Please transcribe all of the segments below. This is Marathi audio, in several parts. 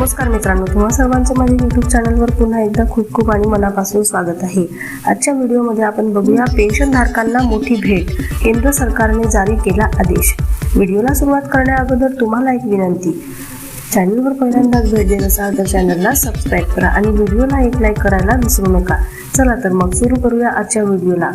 नमस्कार मित्रांनो तुम्हा सर्वांचं माझ्या युट्यूब चॅनलवर पुन्हा एकदा खूप खूप आणि मनापासून स्वागत आहे. आजच्या व्हिडिओमध्ये आपण बघूया पेन्शन धारकांना मोठी भेट. केंद्र सरकारने जारी केला आदेश. व्हिडिओला सुरुवात करण्याअगोदर तुम्हाला एक विनंती. चॅनलवर पहिल्यांदाच भेट देत असाल तर चॅनलला सबस्क्राईब करा आणि व्हिडिओला एक लाईक करायला विसरू नका. चला तर मग सुरू करूया आजच्या व्हिडिओला.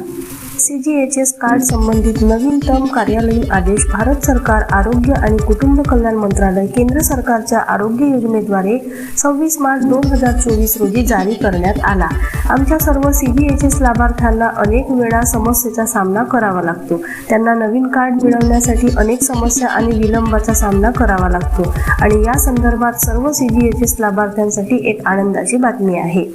सीजीएचएस कार्ड संबंधित नवीनतम कार्यालयीन आदेश भारत सरकार आरोग्य आणि कुटुंब कल्याण मंत्रालय केंद्र सरकारच्या आरोग्य योजनेद्वारे सव्वीस मार्च दोन हजार चोवीस रोजी जारी करण्यात आला. आमच्या सर्व सीजीएचएस लाभार्थ्यांना अनेक वेळा समस्येचा सामना करावा लागतो. त्यांना नवीन कार्ड मिळवण्यासाठी अनेक समस्या आणि विलंबाचा सामना करावा लागतो. आणि या संदर्भात सर्व सीजीएचएस लाभार्थ्यांसाठी एक आनंदाची बातमी आहे.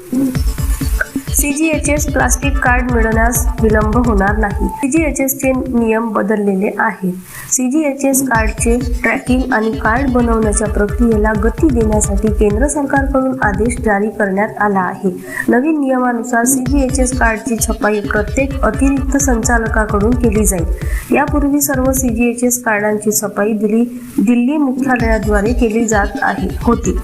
सीजीएचएस प्लास्टिक कार्ड मिळवण्यास विलंब होणार नाही. सीजीएचएसचे नियम बदललेले आहेत. सीजीएचएस कार्डचे ट्रॅकिंग आणि कार्ड बनवण्याच्या प्रक्रियेला गती देण्यासाठी केंद्र सरकारकडून आदेश जारी करण्यात आला आहे. नवीन नियमानुसार सीजीएचएस कार्डची छपाई प्रत्येक अतिरिक्त संचालकाकडून केली जाईल. यापूर्वी सर्व सीजीएचएस कार्डांची छपाई दिल्ली दिल्ली मुख्यालयाद्वारे केली जात आहे होती.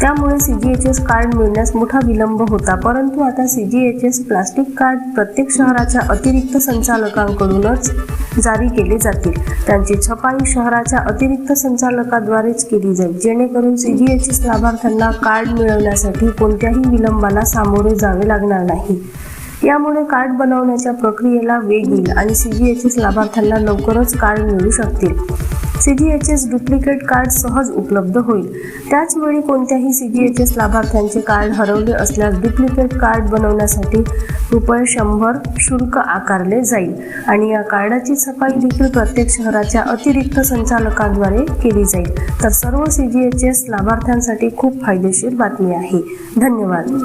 त्यामुळे सीजीएचएस कार्ड मिळण्यास मोठा विलंब होता. परंतु आता सीजीएचएस प्लास्टिक कार्ड प्रत्येक शहराच्या अतिरिक्त संचालकांकडूनच जारी केले जातील. त्यांची छपाई शहराच्या अतिरिक्त संचालकाद्वारेच केली जाईल. जेणेकरून सीजीएचएस लाभार्थ्यांना कार्ड मिळवण्यासाठी कोणत्याही विलंबाला सामोरे जावे लागणार नाही. यामुळे कार्ड बनवण्याच्या प्रक्रियेला वेग येईल आणि सी बी एच एस लाभार्थ्यांना लवकरच कार्ड मिळू शकतील. C B H S duplicate card सहज उपलब्ध होईल. त्याचवेळी कोणत्याही सी बी एच एस लाभार्थ्यांचे कार्ड हरवले असल्यास डुप्लिकेट कार्ड बनवण्यासाठी रुपये शंभर शुल्क आकारले जाईल आणि या कार्डाची छपाई देखील प्रत्येक शहराच्या अतिरिक्त संचालकांद्वारे केली जाईल. तर सर्व सी बी एच एस लाभार्थ्यांसाठी खूप फायदेशीर बातमी आहे. धन्यवाद.